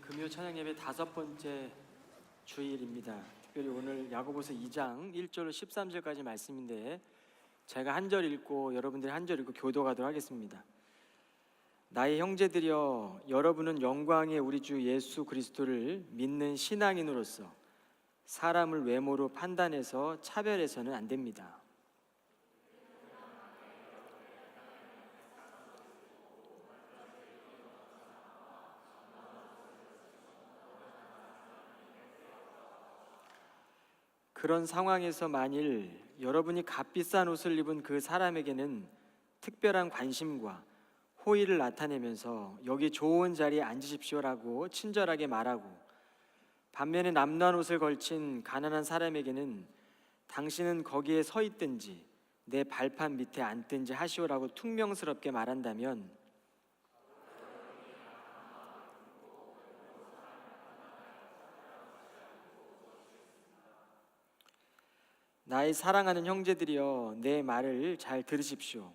금요 찬양 예배 다섯 번째 주일입니다. 특별히 오늘 야고보서 2장 1절 13절까지 말씀인데 제가 한 절 읽고 여러분들이 한 절 읽고 교도하도록 하겠습니다. 나의 형제들이여 여러분은 영광의 우리 주 예수 그리스도를 믿는 신앙인으로서 사람을 외모로 판단해서 차별해서는 안 됩니다. 그런 상황에서 만일 여러분이 값비싼 옷을 입은 그 사람에게는 특별한 관심과 호의를 나타내면서 여기 좋은 자리에 앉으십시오라고 친절하게 말하고 반면에 남루한 옷을 걸친 가난한 사람에게는 당신은 거기에 서 있든지 내 발판 밑에 앉든지 하시오라고 퉁명스럽게 말한다면 나의 사랑하는 형제들이여 내 말을 잘 들으십시오.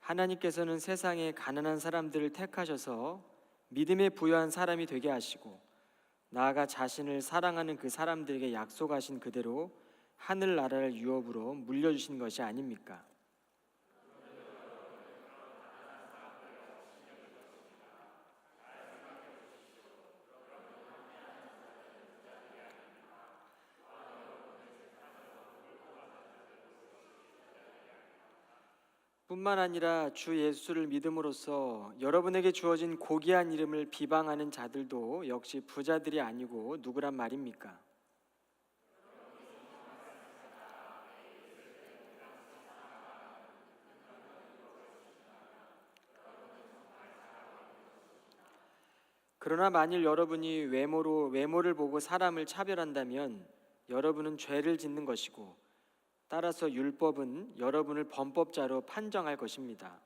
하나님께서는 세상에 가난한 사람들을 택하셔서 믿음에 부여한 사람이 되게 하시고 나아가 자신을 사랑하는 그 사람들에게 약속하신 그대로 하늘 나라를 유업으로 물려주신 것이 아닙니까? 뿐만 아니라 주 예수를 믿음으로써 여러분에게 주어진 고귀한 이름을 비방하는 자들도 역시 부자들이 아니고 누구란 말입니까? 그러나 만일 여러분이 외모로 외모를 보고 사람을 차별한다면 여러분은 죄를 짓는 것이고 따라서 율법은 여러분을 범법자로 판정할 것입니다.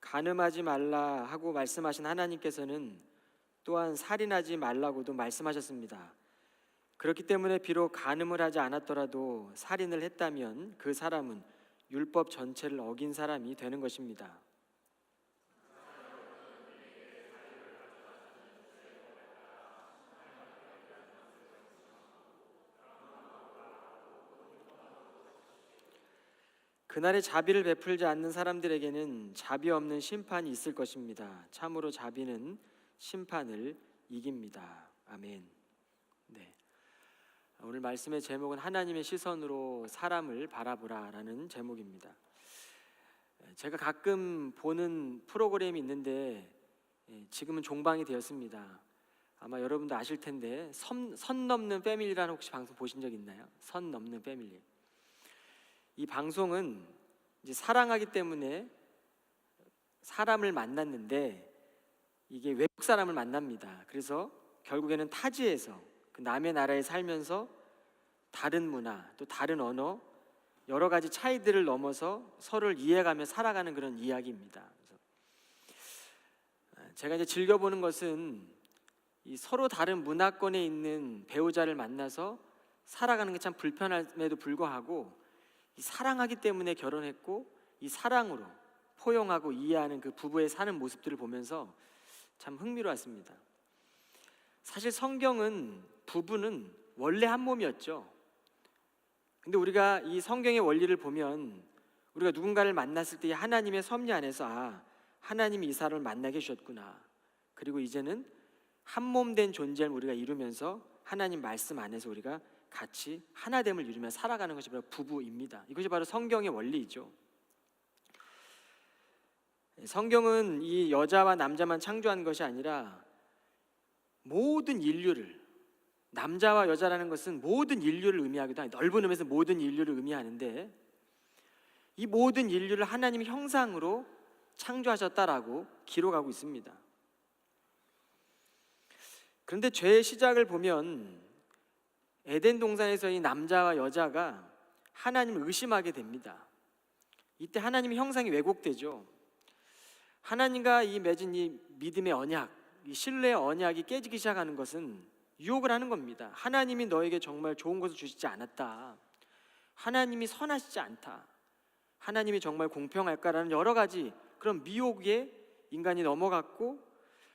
간음하지 말라 하고 말씀하신 하나님께서는 또한 살인하지 말라고도 말씀하셨습니다. 그렇기 때문에 비록 간음을 하지 않았더라도 살인을 했다면 그 사람은 율법 전체를 어긴 사람이 되는 것입니다. 그날에 자비를 베풀지 않는 사람들에게는 자비 없는 심판이 있을 것입니다. 참으로 자비는 심판을 이깁니다. 아멘. 네. 오늘 말씀의 제목은 하나님의 시선으로 사람을 바라보라라는 제목입니다. 제가 가끔 보는 프로그램이 있는데 예, 지금은 종방이 되었습니다. 아마 여러분도 아실 텐데 선, 선 넘는 패밀리라는 혹시 방송 보신 적 있나요? 선 넘는 패밀리. 이 방송은 이제 사랑하기 때문에 사람을 만났는데 이게 외국 사람을 만납니다. 그래서 결국에는 타지에서 그 남의 나라에 살면서 다른 문화 또 다른 언어 여러 가지 차이들을 넘어서 서로를 이해가며 살아가는 그런 이야기입니다. 제가 이제 즐겨보는 것은 이 서로 다른 문화권에 있는 배우자를 만나서 살아가는 게 참 불편함에도 불구하고 이 사랑하기 때문에 결혼했고 이 사랑으로 포용하고 이해하는 그 부부의 사는 모습들을 보면서 참 흥미로웠습니다. 사실 성경은 부부는 원래 한 몸이었죠. 근데 우리가 이 성경의 원리를 보면 우리가 누군가를 만났을 때 하나님의 섭리 안에서 아 하나님이 이 사람을 만나게 해주셨구나. 그리고 이제는 한 몸 된 존재를 우리가 이루면서 하나님 말씀 안에서 우리가 같이 하나됨을 이루며 살아가는 것이 바로 부부입니다. 이것이 바로 성경의 원리이죠. 성경은 이 여자와 남자만 창조한 것이 아니라 모든 인류를 남자와 여자라는 것은 모든 인류를 의미하기도 하고 넓은 의미에서 모든 인류를 의미하는데 이 모든 인류를 하나님의 형상으로 창조하셨다라고 기록하고 있습니다. 그런데 죄의 시작을 보면 에덴 동산에서 이 남자와 여자가 하나님을 의심하게 됩니다. 이때 하나님의 형상이 왜곡되죠. 하나님과 이 맺은 이 믿음의 언약, 이 신뢰의 언약이 깨지기 시작하는 것은 유혹을 하는 겁니다. 하나님이 너에게 정말 좋은 것을 주시지 않았다. 하나님이 선하시지 않다. 하나님이 정말 공평할까라는 여러 가지 그런 미혹에 인간이 넘어갔고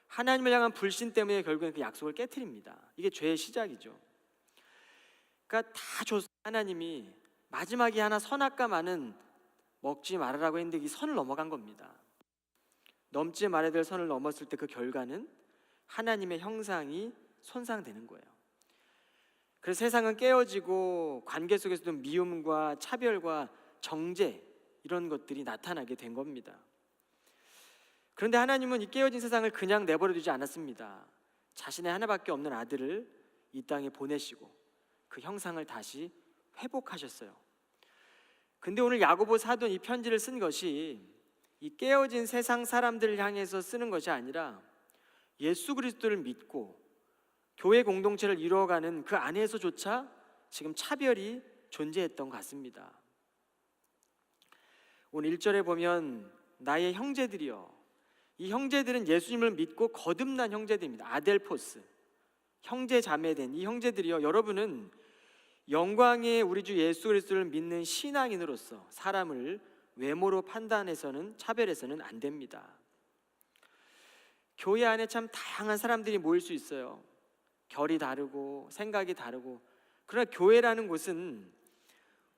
하나님을 향한 불신 때문에 결국엔 그 약속을 깨뜨립니다. 이게 죄의 시작이죠. 그러니까 다 줬. 하나님이 마지막에 하나 선악과 많은 먹지 말으라고 했는데 이 선을 넘어간 겁니다. 넘지 말아야 될 선을 넘었을 때 그 결과는 하나님의 형상이 손상되는 거예요. 그래서 세상은 깨어지고 관계 속에서도 미움과 차별과 정죄 이런 것들이 나타나게 된 겁니다. 그런데 하나님은 이 깨어진 세상을 그냥 내버려 두지 않았습니다. 자신의 하나밖에 없는 아들을 이 땅에 보내시고 그 형상을 다시 회복하셨어요. 근데 오늘 야고보 사도는 이 편지를 쓴 것이 이 깨어진 세상 사람들을 향해서 쓰는 것이 아니라 예수 그리스도를 믿고 교회 공동체를 이루어가는 그 안에서조차 지금 차별이 존재했던 것 같습니다. 오늘 1절에 보면 나의 형제들이여 이 형제들은 예수님을 믿고 거듭난 형제들입니다. 아델포스 형제 자매된 이 형제들이여 여러분은 영광의 우리 주 예수 그리스도를 믿는 신앙인으로서 사람을 외모로 판단해서는 차별해서는 안 됩니다. 교회 안에 참 다양한 사람들이 모일 수 있어요. 결이 다르고 생각이 다르고 그러나 교회라는 곳은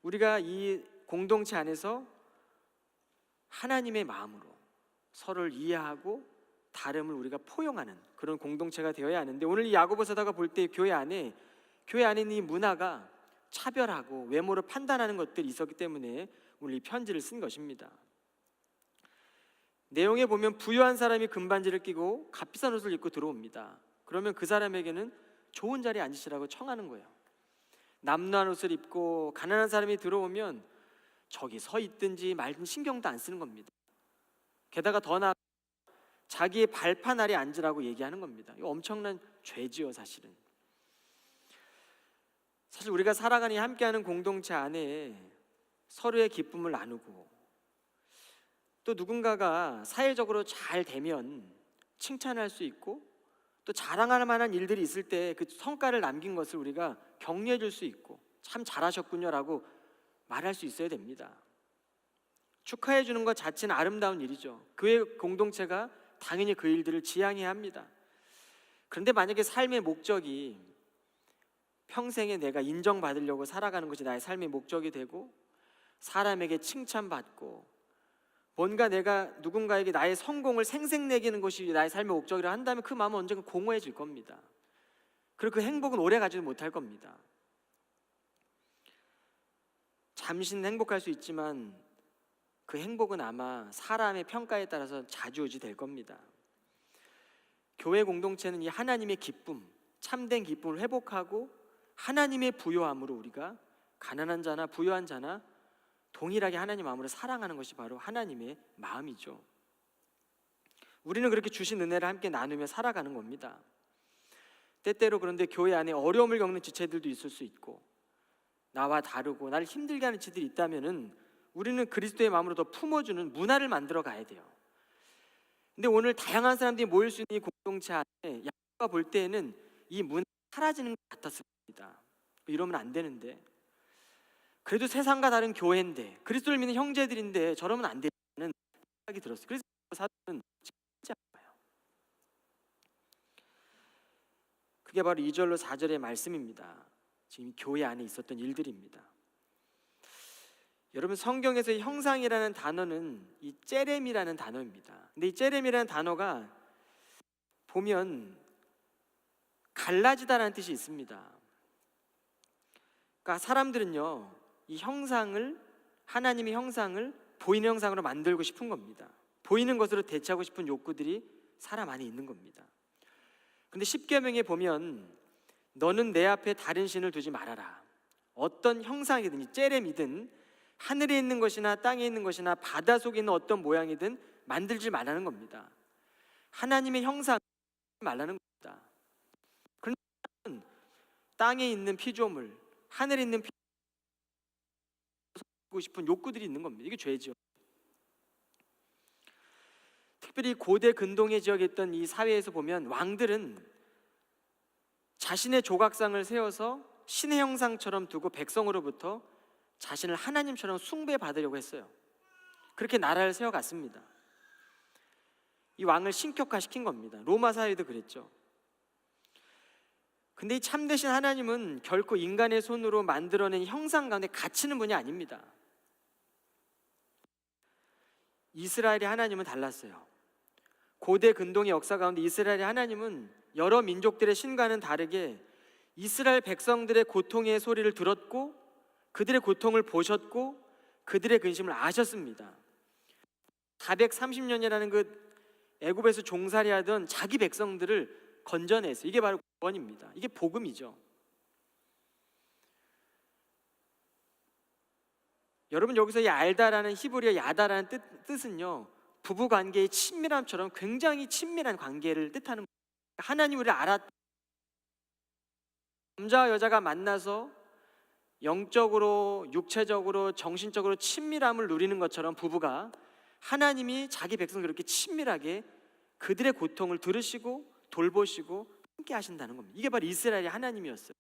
우리가 이 공동체 안에서 하나님의 마음으로 서로를 이해하고 다름을 우리가 포용하는 그런 공동체가 되어야 하는데 오늘 이 야고보서다가 볼 때 교회 안에 교회 안에 이 문화가 차별하고 외모를 판단하는 것들이 있었기 때문에 오늘 이 편지를 쓴 것입니다. 내용에 보면 부유한 사람이 금반지를 끼고 값비싼 옷을 입고 들어옵니다. 그러면 그 사람에게는 좋은 자리에 앉으시라고 청하는 거예요. 남루한 옷을 입고 가난한 사람이 들어오면 저기 서 있든지 말든 신경도 안 쓰는 겁니다. 게다가 더 나아 자기의 발판 아래 앉으라고 얘기하는 겁니다. 이거 엄청난 죄지요, 사실은. 사실 우리가 살아가니 함께하는 공동체 안에 서로의 기쁨을 나누고 또 누군가가 사회적으로 잘 되면 칭찬할 수 있고 또 자랑할 만한 일들이 있을 때 그 성과를 남긴 것을 우리가 격려해 줄 수 있고 참 잘하셨군요라고 말할 수 있어야 됩니다. 축하해 주는 것 자체는 아름다운 일이죠. 교회 공동체가 당연히 그 일들을 지향해야 합니다. 그런데 만약에 삶의 목적이 평생에 내가 인정받으려고 살아가는 것이 나의 삶의 목적이 되고 사람에게 칭찬받고 뭔가 내가 누군가에게 나의 성공을 생색내기는 것이 나의 삶의 목적이라 한다면 그 마음은 언젠가 공허해질 겁니다. 그리고 그 행복은 오래 가지도 못할 겁니다. 잠시는 행복할 수 있지만 그 행복은 아마 사람의 평가에 따라서 자주우지 될 겁니다. 교회 공동체는 이 하나님의 기쁨, 참된 기쁨을 회복하고 하나님의 부요함으로 우리가 가난한 자나 부유한 자나 동일하게 하나님 마음으로 사랑하는 것이 바로 하나님의 마음이죠. 우리는 그렇게 주신 은혜를 함께 나누며 살아가는 겁니다. 때때로 그런데 교회 안에 어려움을 겪는 지체들도 있을 수 있고 나와 다르고 나를 힘들게 하는 지들이 있다면은 우리는 그리스도의 마음으로 더 품어주는 문화를 만들어 가야 돼요. 근데 오늘 다양한 사람들이 모일 수 있는 이 공동체 안에 야가 볼 때에는 이 문화 사라지는 것 같았을 겁니다. 이러면 안 되는데 그래도 세상과 다른 교회인데 그리스도를 믿는 형제들인데 저러면 안 되는 생각이 들었어요. 그래서 사도는 진짜 아파요. 그게 바로 2절로 4절의 말씀입니다. 지금 교회 안에 있었던 일들입니다. 여러분 성경에서 형상이라는 단어는 이 째렘이라는 단어입니다. 근데 이 째렘이라는 단어가 보면 갈라지다라는 뜻이 있습니다. 그러니까 사람들은요 이 형상을 하나님의 형상을 보이는 형상으로 만들고 싶은 겁니다. 보이는 것으로 대체하고 싶은 욕구들이 사람 안에 있는 겁니다. 근데 십계명에 보면 너는 내 앞에 다른 신을 두지 말아라. 어떤 형상이든 째렘이든 하늘에 있는 것이나 땅에 있는 것이나 바다 속에 있는 어떤 모양이든 만들지 말라는 겁니다. 하나님의 형상 말라는 겁니다. 그런데 땅에 있는 피조물, 하늘에 있는 피고 싶은 욕구들이 있는 겁니다. 이게 죄죠. 특별히 고대 근동의 지역에 있던 이 사회에서 보면 왕들은 자신의 조각상을 세워서 신의 형상처럼 두고 백성으로부터 자신을 하나님처럼 숭배 받으려고 했어요. 그렇게 나라를 세워갔습니다. 이 왕을 신격화시킨 겁니다. 로마 사회도 그랬죠. 근데 이 참되신 하나님은 결코 인간의 손으로 만들어낸 형상 가운데 갇히는 분이 아닙니다. 이스라엘의 하나님은 달랐어요. 고대 근동의 역사 가운데 이스라엘의 하나님은 여러 민족들의 신과는 다르게 이스라엘 백성들의 고통의 소리를 들었고 그들의 고통을 보셨고 그들의 근심을 아셨습니다. 430년이라는 그 애굽에서 종살이하던 자기 백성들을 건져내서 이게 바로 구원입니다. 이게 복음이죠. 여러분 여기서 이 알다라는 히브리어 야다라는 뜻, 뜻은요 부부 관계의 친밀함처럼 굉장히 친밀한 관계를 뜻하는 하나님 우리를 알았 남자와 여자가 만나서 영적으로 육체적으로 정신적으로 친밀함을 누리는 것처럼 부부가 하나님이 자기 백성 그렇게 친밀하게 그들의 고통을 들으시고 돌보시고 함께 하신다는 겁니다. 이게 바로 이스라엘의 하나님이었어요.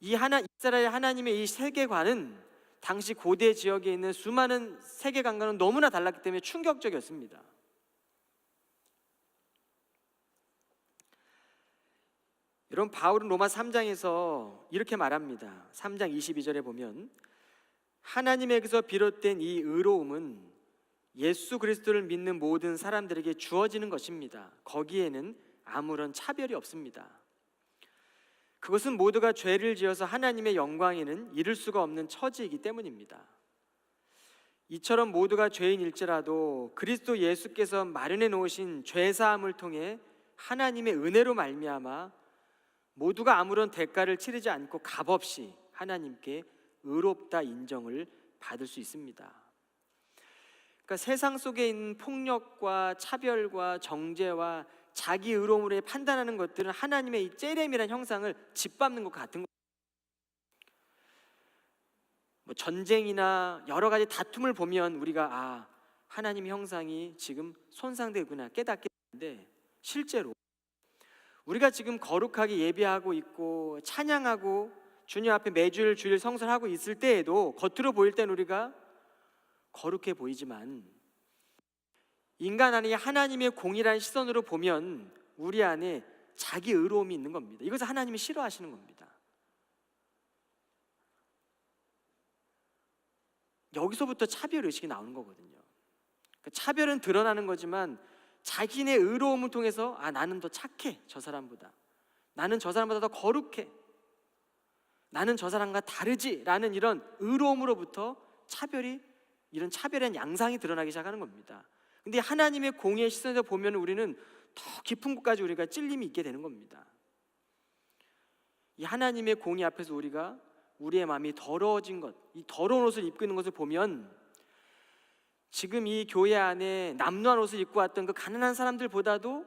이 하나 이스라엘 하나님의 이 세계관은 당시 고대 지역에 있는 수많은 세계관과는 너무나 달랐기 때문에 충격적이었습니다. 여러분 바울은 로마 3장에서 이렇게 말합니다. 3장 22절에 보면 하나님에게서 비롯된 이 의로움은 예수 그리스도를 믿는 모든 사람들에게 주어지는 것입니다. 거기에는 아무런 차별이 없습니다. 그것은 모두가 죄를 지어서 하나님의 영광에는 이를 수가 없는 처지이기 때문입니다. 이처럼 모두가 죄인일지라도 그리스도 예수께서 마련해 놓으신 죄 사함을 통해 하나님의 은혜로 말미암아 모두가 아무런 대가를 치르지 않고 값없이 하나님께 의롭다 인정을 받을 수 있습니다. 그러니까 세상 속에 있는 폭력과 차별과 정죄와 자기 의로움으로 판단하는 것들은 하나님의 이 째렘이라는 형상을 짓밟는 것 같은 거. 뭐 전쟁이나 여러 가지 다툼을 보면 우리가 아 하나님 형상이 지금 손상되구나 깨닫게 되는데 실제로 우리가 지금 거룩하게 예배하고 있고 찬양하고 주님 앞에 매주일 주일 성설하고 있을 때에도 겉으로 보일 땐 우리가 거룩해 보이지만 인간 안에 하나님의 공이라는 시선으로 보면 우리 안에 자기 의로움이 있는 겁니다. 이것을 하나님이 싫어하시는 겁니다. 여기서부터 차별 의식이 나오는 거거든요. 그러니까 차별은 드러나는 거지만 자기네 의로움을 통해서 아 나는 더 착해 저 사람보다 나는 저 사람보다 더 거룩해 나는 저 사람과 다르지라는 이런 의로움으로부터 차별이 이런 차별한 양상이 드러나기 시작하는 겁니다. 근데 하나님의 공의 시선에서 보면 우리는 더 깊은 곳까지 우리가 찔림이 있게 되는 겁니다. 이 하나님의 공의 앞에서 우리가 우리의 마음이 더러워진 것, 이 더러운 옷을 입고 있는 것을 보면 지금 이 교회 안에 남루한 옷을 입고 왔던 그 가난한 사람들보다도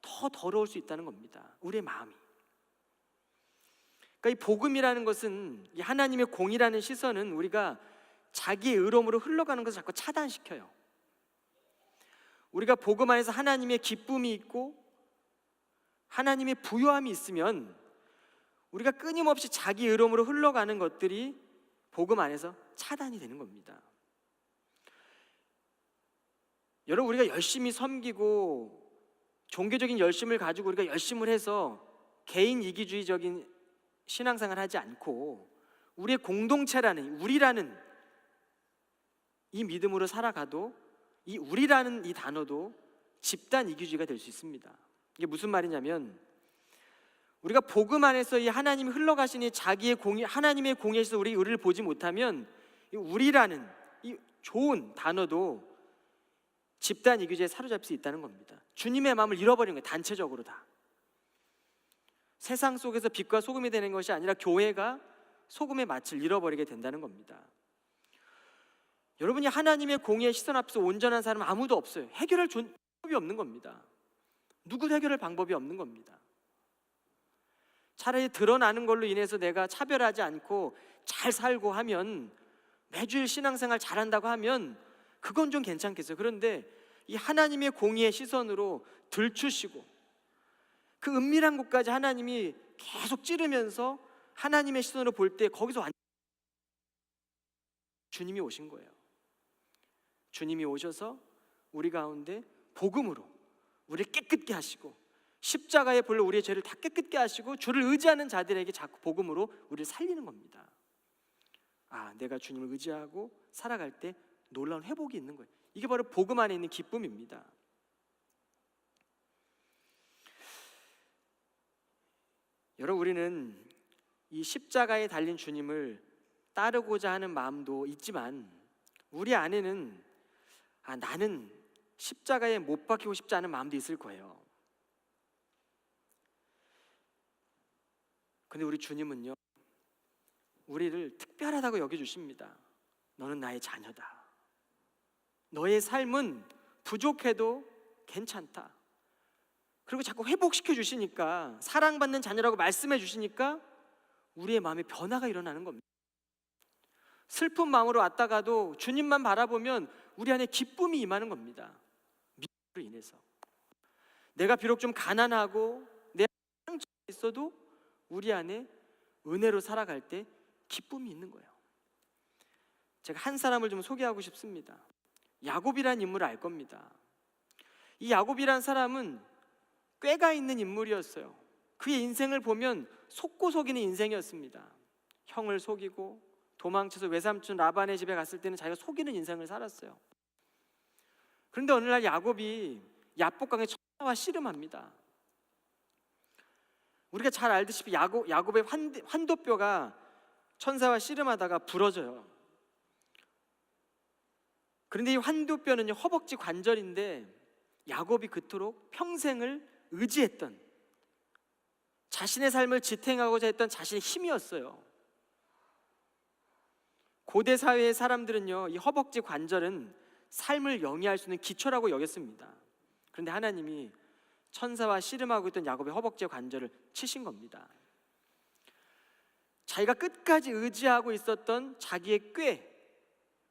더 더러울 수 있다는 겁니다. 우리의 마음이. 그러니까 이 복음이라는 것은 이 하나님의 공이라는 시선은 우리가 자기의 의로움으로 흘러가는 것을 자꾸 차단시켜요. 우리가 복음 안에서 하나님의 기쁨이 있고 하나님의 부요함이 있으면 우리가 끊임없이 자기 의로움으로 흘러가는 것들이 복음 안에서 차단이 되는 겁니다. 여러분 우리가 열심히 섬기고 종교적인 열심을 가지고 우리가 열심을 해서 개인 이기주의적인 신앙생활 하지 않고 우리의 공동체라는 우리라는 이 믿음으로 살아가도 이 우리라는 이 단어도 집단 이기주의가 될 수 있습니다. 이게 무슨 말이냐면 우리가 복음 안에서 이 하나님이 흘러가시니 자기의 공의 하나님의 공의에서 우리 우리를 보지 못하면 이 우리라는 이 좋은 단어도 집단 이기주의에 사로잡힐 수 있다는 겁니다. 주님의 마음을 잃어버린 거예요. 단체적으로 다. 세상 속에서 빛과 소금이 되는 것이 아니라 교회가 소금의 맛을 잃어버리게 된다는 겁니다. 여러분이 하나님의 공의의 시선 앞에서 온전한 사람은 아무도 없어요. 해결할 방법이 없는 겁니다. 누구도 해결할 방법이 없는 겁니다. 차라리 드러나는 걸로 인해서 내가 차별하지 않고 잘 살고 하면 매주일 신앙생활 잘한다고 하면 그건 좀 괜찮겠어요. 그런데 이 하나님의 공의의 시선으로 들추시고 그 은밀한 곳까지 하나님이 계속 찌르면서 하나님의 시선으로 볼 때 거기서 완 주님이 오신 거예요. 주님이 오셔서 우리 가운데 복음으로 우리를 깨끗게 하시고 십자가의 불로 우리의 죄를 다 깨끗게 하시고 주를 의지하는 자들에게 자꾸 복음으로 우리를 살리는 겁니다. 아, 내가 주님을 의지하고 살아갈 때 놀라운 회복이 있는 거예요. 이게 바로 복음 안에 있는 기쁨입니다. 여러분 우리는 이 십자가에 달린 주님을 따르고자 하는 마음도 있지만 우리 안에는 아 나는 십자가에 못 박히고 싶지 않은 마음도 있을 거예요. 근데 우리 주님은요. 우리를 특별하다고 여겨 주십니다. 너는 나의 자녀다. 너의 삶은 부족해도 괜찮다. 그리고 자꾸 회복시켜 주시니까 사랑받는 자녀라고 말씀해 주시니까 우리의 마음에 변화가 일어나는 겁니다. 슬픈 마음으로 왔다가도 주님만 바라보면 우리 안에 기쁨이 임하는 겁니다. 믿음으로 인해서 내가 비록 좀 가난하고 내 상처가 있어도 우리 안에 은혜로 살아갈 때 기쁨이 있는 거예요. 제가 한 사람을 좀 소개하고 싶습니다. 야곱이라는 인물을 알 겁니다. 이 야곱이라는 사람은 꾀가 있는 인물이었어요. 그의 인생을 보면 속고 속이는 인생이었습니다. 형을 속이고 도망쳐서 외삼촌 라반의 집에 갔을 때는 자기가 속이는 인생을 살았어요. 그런데 어느 날 야곱이 야복강에 천사와 씨름합니다. 우리가 잘 알듯이 야곱, 야곱의 환, 환도뼈가 천사와 씨름하다가 부러져요. 그런데 이 환도뼈는요 허벅지 관절인데 야곱이 그토록 평생을 의지했던 자신의 삶을 지탱하고자 했던 자신의 힘이었어요. 고대 사회의 사람들은요 이 허벅지 관절은 삶을 영위할 수 있는 기초라고 여겼습니다. 그런데 하나님이 천사와 씨름하고 있던 야곱의 허벅지 관절을 치신 겁니다. 자기가 끝까지 의지하고 있었던 자기의 꾀,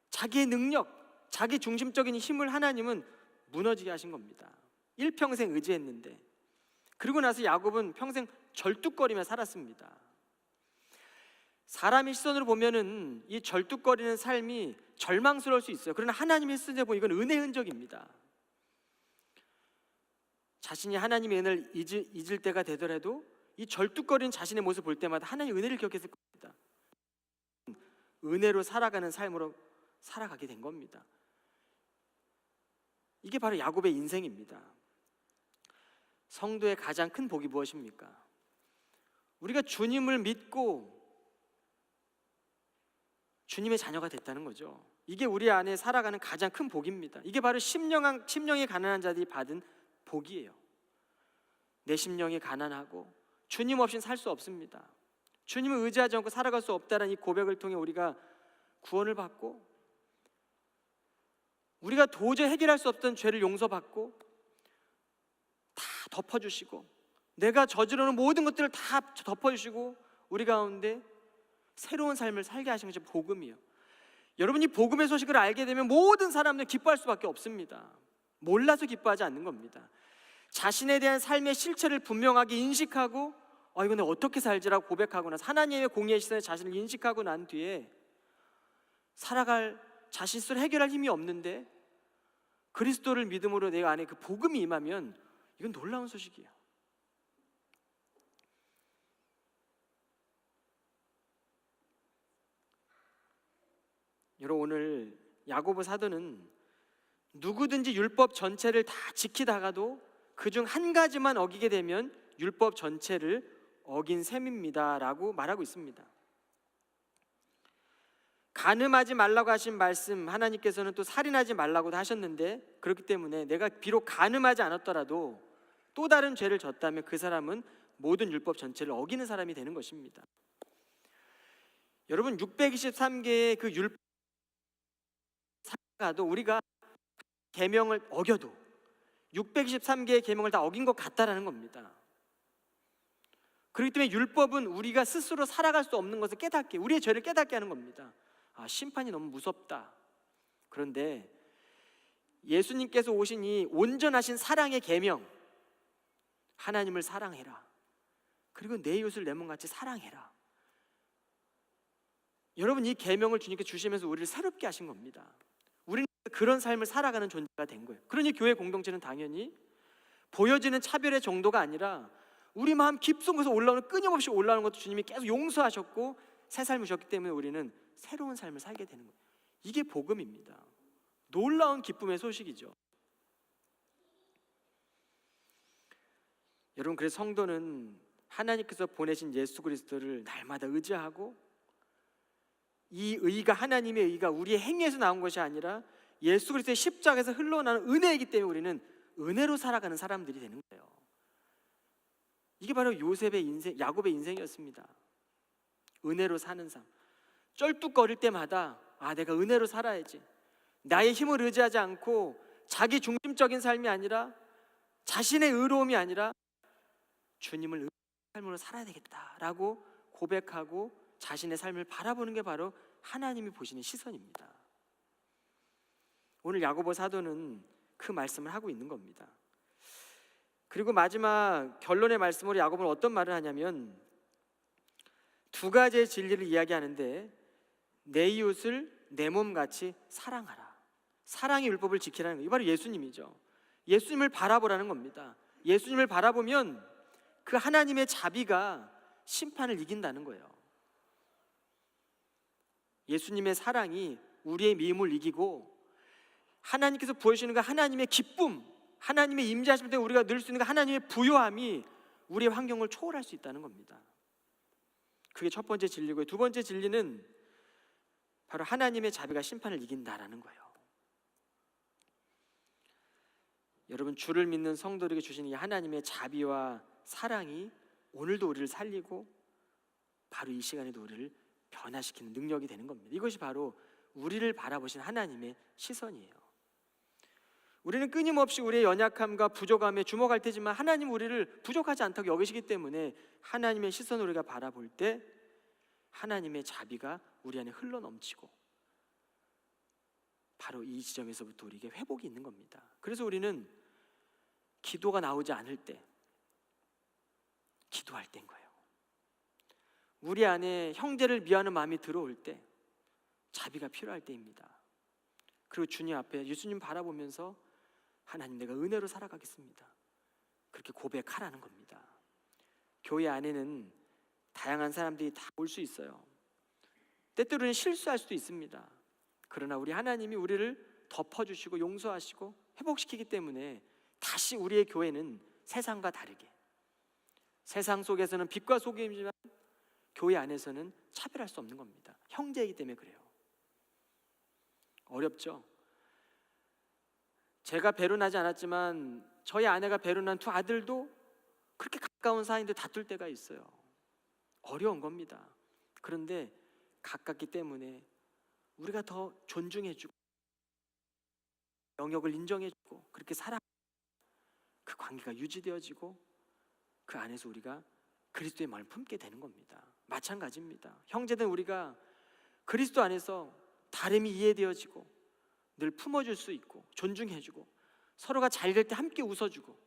자기의 능력, 자기 중심적인 힘을 하나님은 무너지게 하신 겁니다. 일평생 의지했는데 그리고 나서 야곱은 평생 절뚝거리며 살았습니다. 사람의 시선으로 보면은 이 절뚝거리는 삶이 절망스러울 수 있어요. 그러나 하나님의 시선에 보면 이건 은혜의 흔적입니다. 자신이 하나님의 은혜를 잊을, 잊을 때가 되더라도 이 절뚝거리는 자신의 모습을 볼 때마다 하나님 은혜를 기억했을 겁니다. 은혜로 살아가는 삶으로 살아가게 된 겁니다. 이게 바로 야곱의 인생입니다. 성도의 가장 큰 복이 무엇입니까? 우리가 주님을 믿고 주님의 자녀가 됐다는 거죠. 이게 우리 안에 살아가는 가장 큰 복입니다. 이게 바로 심령, 심령이 가난한 자들이 받은 복이에요. 내 심령이 가난하고 주님 없이는 살수 없습니다. 주님을 의지하지 않고 살아갈 수 없다는 이 고백을 통해 우리가 구원을 받고 우리가 도저히 해결할 수 없던 죄를 용서받고 다 덮어주시고 내가 저지르는 모든 것들을 다 덮어주시고 우리 가운데 새로운 삶을 살게 하신 것이 복음이에요. 여러분이 복음의 소식을 알게 되면 모든 사람들 기뻐할 수밖에 없습니다. 몰라서 기뻐하지 않는 겁니다. 자신에 대한 삶의 실체를 분명하게 인식하고 어 이거 내가 어떻게 살지라고 고백하고 나서 하나님의 공의의 시선에 자신을 인식하고 난 뒤에 살아갈 자신 스스로 해결할 힘이 없는데 그리스도를 믿음으로 내 안에 그 복음이 임하면 이건 놀라운 소식이에요. 여러분 오늘 야고보 사도는 누구든지 율법 전체를 다 지키다가도 그 중 한 가지만 어기게 되면 율법 전체를 어긴 셈입니다라고 말하고 있습니다. 간음하지 말라고 하신 말씀 하나님께서는 또 살인하지 말라고도 하셨는데 그렇기 때문에 내가 비록 간음하지 않았더라도 또 다른 죄를 졌다면 그 사람은 모든 율법 전체를 어기는 사람이 되는 것입니다. 여러분 623개의 그 율법 사가도 우리가 계명을 어겨도 623개의 계명을 다 어긴 것 같다라는 겁니다. 그렇기 때문에 율법은 우리가 스스로 살아갈 수 없는 것을 깨닫게, 우리의 죄를 깨닫게 하는 겁니다. 아, 심판이 너무 무섭다. 그런데 예수님께서 오신 이 온전하신 사랑의 계명, 하나님을 사랑해라. 그리고 내 이웃을 내 몸같이 사랑해라. 여러분 이 계명을 주님께 주시면서 우리를 새롭게 하신 겁니다. 우리는 그런 삶을 살아가는 존재가 된 거예요. 그러니 교회 공동체는 당연히 보여지는 차별의 정도가 아니라 우리 마음 깊숙에서 올라오는 끊임없이 올라오는 것도 주님이 계속 용서하셨고 새 삶을 주셨기 때문에 우리는 새로운 삶을 살게 되는 거예요. 이게 복음입니다. 놀라운 기쁨의 소식이죠. 여러분 그래서 성도는 하나님께서 보내신 예수 그리스도를 날마다 의지하고 이 의가 하나님의 의가 우리의 행위에서 나온 것이 아니라 예수 그리스도의 십자가에서 흘러나는 은혜이기 때문에 우리는 은혜로 살아가는 사람들이 되는 거예요. 이게 바로 요셉의 인생, 야곱의 인생이었습니다. 은혜로 사는 삶. 쩔뚝거릴 때마다 아 내가 은혜로 살아야지. 나의 힘을 의지하지 않고 자기 중심적인 삶이 아니라 자신의 의로움이 아니라 주님을 의- 삶으로 살아야 되겠다라고 고백하고 자신의 삶을 바라보는 게 바로 하나님이 보시는 시선입니다. 오늘 야고보 사도는 그 말씀을 하고 있는 겁니다. 그리고 마지막 결론의 말씀으로 야고보는 어떤 말을 하냐면 두 가지의 진리를 이야기하는데 내 이웃을 내 몸같이 사랑하라. 사랑의 율법을 지키라는 거. 이 바로 예수님이죠. 예수님을 바라보라는 겁니다. 예수님을 바라보면 그 하나님의 자비가 심판을 이긴다는 거예요. 예수님의 사랑이 우리의 미움을 이기고 하나님께서 보여주시는 그 하나님의 기쁨, 하나님의 임재하심 때문에 우리가 늘 수 있는 그 하나님의 부요함이 우리의 환경을 초월할 수 있다는 겁니다. 그게 첫 번째 진리고요. 두 번째 진리는 바로 하나님의 자비가 심판을 이긴다라는 거예요. 여러분 주를 믿는 성도들에게 주신 이 하나님의 자비와 사랑이 오늘도 우리를 살리고 바로 이 시간에도 우리를 변화시키는 능력이 되는 겁니다. 이것이 바로 우리를 바라보신 하나님의 시선이에요. 우리는 끊임없이 우리의 연약함과 부족함에 주목할 테지만 하나님 우리를 부족하지 않다고 여기시기 때문에 하나님의 시선을 우리가 바라볼 때 하나님의 자비가 우리 안에 흘러 넘치고 바로 이 지점에서부터 우리에게 회복이 있는 겁니다. 그래서 우리는 기도가 나오지 않을 때 기도할 때인 거예요. 우리 안에 형제를 미워하는 마음이 들어올 때 자비가 필요할 때입니다. 그리고 주님 앞에 예수님 바라보면서 하나님 내가 은혜로 살아가겠습니다. 그렇게 고백하라는 겁니다. 교회 안에는 다양한 사람들이 다 올 수 있어요. 때때로는 실수할 수도 있습니다. 그러나 우리 하나님이 우리를 덮어주시고 용서하시고 회복시키기 때문에 다시 우리의 교회는 세상과 다르게 세상 속에서는 빛과 소금이지만 교회 안에서는 차별할 수 없는 겁니다. 형제이기 때문에 그래요. 어렵죠. 제가 배론하지 않았지만 저희 아내가 배론한 두 아들도 그렇게 가까운 사이인데 다툴 때가 있어요. 어려운 겁니다. 그런데 가깝기 때문에 우리가 더 존중해주고 영역을 인정해주고 그렇게 살아 그 관계가 유지되어지고 그 안에서 우리가 그리스도의 마음을 품게 되는 겁니다. 마찬가지입니다. 형제들 우리가 그리스도 안에서 다름이 이해되어지고 늘 품어줄 수 있고 존중해주고 서로가 잘 될 때 함께 웃어주고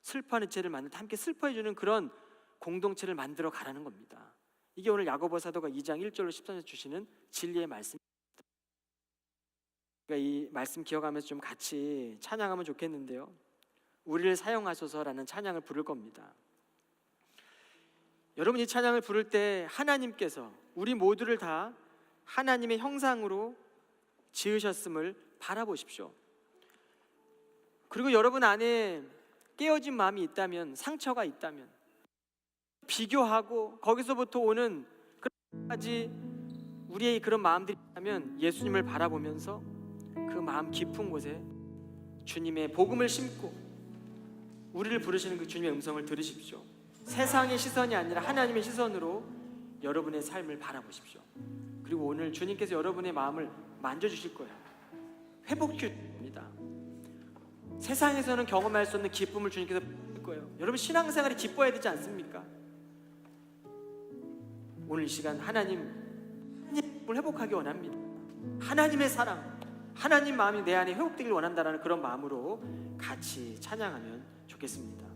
슬퍼하는 죄를 만날 때 함께 슬퍼해주는 그런 공동체를 만들어 가라는 겁니다. 이게 오늘 야고보 사도가 2장 1절로 13절 주시는 진리의 말씀입니다. 그러니까 이 말씀 기억하면서 좀 같이 찬양하면 좋겠는데요. 우리를 사용하소서라는 찬양을 부를 겁니다. 여러분 이 찬양을 부를 때 하나님께서 우리 모두를 다 하나님의 형상으로 지으셨음을 바라보십시오. 그리고 여러분 안에 깨어진 마음이 있다면 상처가 있다면 비교하고 거기서부터 오는 가지 우리의 그런 마음들이 있다면 예수님을 바라보면서 그 마음 깊은 곳에 주님의 복음을 심고 우리를 부르시는 그 주님의 음성을 들으십시오. 세상의 시선이 아니라 하나님의 시선으로 여러분의 삶을 바라보십시오. 그리고 오늘 주님께서 여러분의 마음을 만져주실 거예요. 회복주입니다. 세상에서는 경험할 수 없는 기쁨을 주님께서 줄 거예요. 여러분 신앙생활이 기뻐야 되지 않습니까? 오늘 이 시간 하나님 하나님을 회복하기 원합니다. 하나님의 사랑, 하나님 마음이 내 안에 회복되길 원한다라는 그런 마음으로 같이 찬양하면 좋겠습니다.